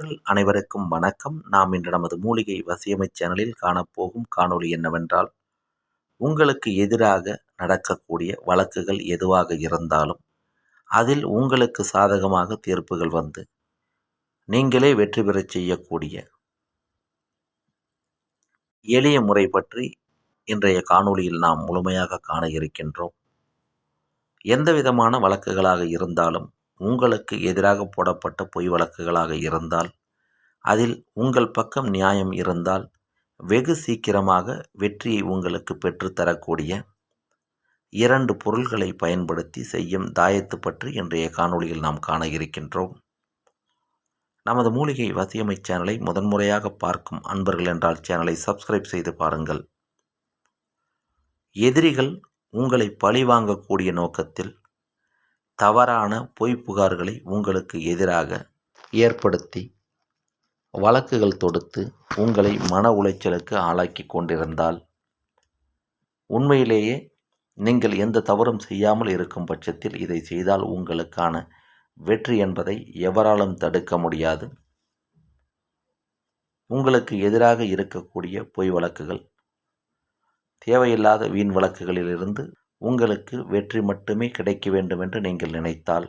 அனைவருக்கும் வணக்கம். நாம் இன்று நமது மூலிகை வசியமை சேனலில் காணப்போகும் காணொளி என்னவென்றால் உங்களுக்கு எதிராக நடக்கக்கூடிய வழக்குகள் எதுவாக இருந்தாலும் அதில் உங்களுக்கு சாதகமாக தீர்ப்புகள் வந்து நீங்களே வெற்றி பெறச் செய்யக்கூடிய எளிய முறை பற்றி இன்றைய காணொளியில் நாம் முழுமையாக காண இருக்கின்றோம். எந்த விதமான வழக்குகளாக இருந்தாலும் உங்களுக்கு எதிராக போடப்பட்ட பொய் வழக்குகளாக இருந்தால் அதில் உங்கள் பக்கம் நியாயம் இருந்தால் வெகு சீக்கிரமாக வெற்றியை உங்களுக்கு பெற்றுத்தரக்கூடிய இரண்டு பொருள்களை பயன்படுத்தி செய்யும் தாயத்து பற்றி இன்றைய காணொளியில் நாம் காண இருக்கின்றோம். நமது மூலிகை வசியமை சேனலை முதன்முறையாக பார்க்கும் அன்பர்கள் என்றால் சேனலை சப்ஸ்கிரைப் செய்து பாருங்கள். எதிரிகள் உங்களை பழிவாங்கக்கூடிய நோக்கத்தில் தவறான பொய் புகார்களை உங்களுக்கு எதிராக ஏற்படுத்தி வழக்குகள் தொடுத்து உங்களை மன உளைச்சலுக்கு ஆளாக்கி கொண்டிருந்தால் உண்மையிலேயே நீங்கள் எந்த தவறும் செய்யாமல் இருக்கும் பட்சத்தில் இதை செய்தால் உங்களுக்கான வெற்றி என்பதை எவராலும் தடுக்க முடியாது. உங்களுக்கு எதிராக இருக்கக்கூடிய பொய் வழக்குகள் தேவையில்லாத வீண் வழக்குகளிலிருந்து உங்களுக்கு வெற்றி மட்டுமே கிடைக்க வேண்டும் என்று நீங்கள் நினைத்தால்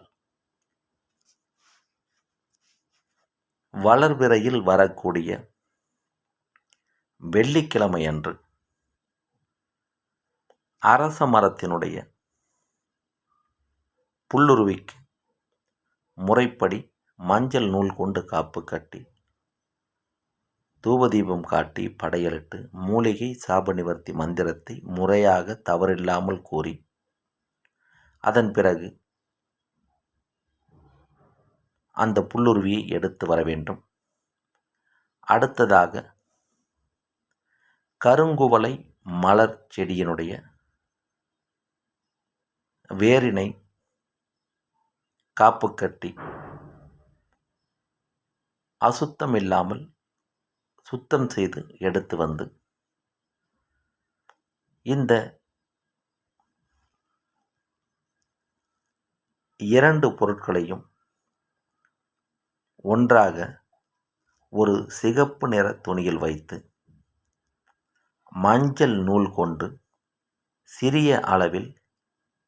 வளர்விரையில் வரக்கூடிய வெள்ளிக்கிழமை அன்று அரச மரத்தினுடைய புல்லுருவிக்கு முறைப்படி மஞ்சள் நூல் கொண்டு காப்பு கட்டி தூபதீபம் காட்டி படையலிட்டு மூலிகை சாப நிவர்த்தி மந்திரத்தை முறையாக தவறில்லாமல் கூறி அதன் பிறகு அந்த புல்லுருவியை எடுத்து வர வேண்டும். அடுத்ததாக கருங்குவலை மலர் செடியினுடைய வேரினை காப்பு கட்டி அசுத்தம் இல்லாமல் சுத்தம் செய்து எடுத்து வந்து இந்த இரண்டு பொருட்களையும் ஒன்றாக ஒரு சிகப்பு நிற துணியில் வைத்து மஞ்சள் நூல் கொண்டு சிறிய அளவில்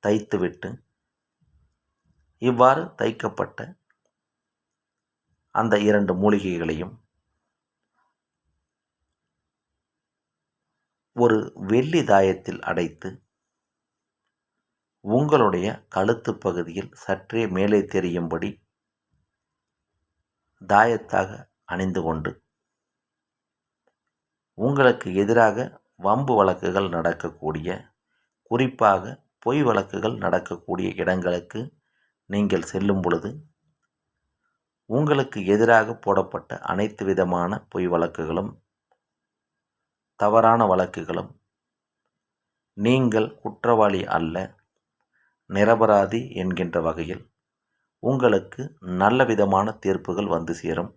தைத்துவிட்டு இவ்வாறு தைக்கப்பட்ட அந்த இரண்டு மூலிகைகளையும் ஒரு வெள்ளி தாயத்தில் அடைத்து உங்களுடைய கழுத்து பகுதியில் சற்றே மேலே தெரியும்படி தாயத்தாக அணிந்து கொண்டு உங்களுக்கு எதிராக வம்பு வழக்குகள் நடக்கக்கூடிய குறிப்பாக பொய் வழக்குகள் நடக்கக்கூடிய இடங்களுக்கு நீங்கள் செல்லும் பொழுது உங்களுக்கு எதிராக போடப்பட்ட அனைத்து விதமான பொய் வழக்குகளும் தவறான வழக்குகளும். நீங்கள் குற்றவாளி அல்ல நிரபராதி என்கின்ற வகையில் உங்களுக்கு நல்ல விதமான தீர்ப்புகள் வந்து சேரும்.